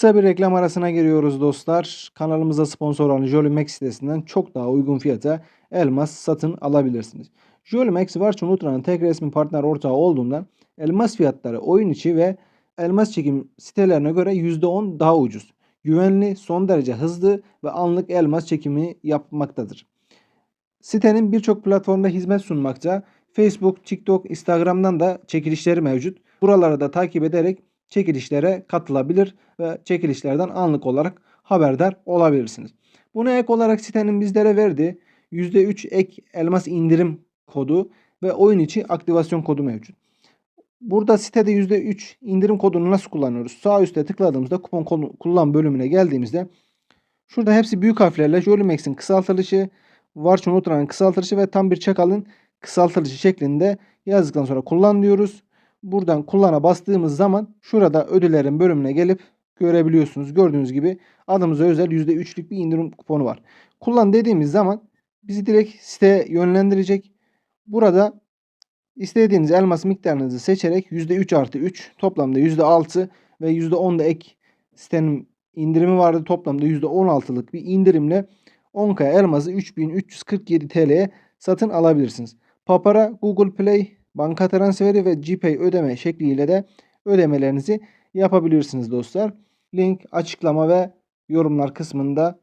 Kısa bir reklam arasına giriyoruz dostlar. Kanalımıza sponsor olan Jolimax sitesinden çok daha uygun fiyata elmas satın alabilirsiniz. Jolimax Varçın Ultra'nın tek resmi partner ortağı olduğundan elmas fiyatları oyun içi ve elmas çekim sitelerine göre %10 daha ucuz. Güvenli, son derece hızlı ve anlık elmas çekimi yapmaktadır. Sitenin birçok platformda hizmet sunmakta. Facebook, TikTok, Instagram'dan da çekilişleri mevcut. Buraları da takip ederek çekilişlere katılabilir ve çekilişlerden anlık olarak haberdar olabilirsiniz. Buna ek olarak sitenin bizlere verdiği %3 ek elmas indirim kodu ve oyun içi aktivasyon kodu mevcut. Burada sitede %3 indirim kodunu nasıl kullanıyoruz? Sağ üstte tıkladığımızda kupon kullan bölümüne geldiğimizde şurada hepsi büyük harflerle Jolimax'in kısaltılışı, Varçın Ultra'nın kısaltılışı ve tam bir çakalın kısaltılışı şeklinde yazdıktan sonra kullan diyoruz. Buradan kullana bastığımız zaman şurada ödüllerin bölümüne gelip görebiliyorsunuz. Gördüğünüz gibi adımıza özel %3'lük bir indirim kuponu var. Kullan dediğimiz zaman bizi direkt siteye yönlendirecek. Burada istediğiniz elmas miktarınızı seçerek %3 artı 3 toplamda %6 ve %10 da ek sitenin indirimi vardı. Toplamda %16'lık bir indirimle 10K elması 3347 TL'ye satın alabilirsiniz. Papara, Google Play, banka transferi ve GPay ödeme şekliyle de ödemelerinizi yapabilirsiniz dostlar. Link açıklama ve yorumlar kısmında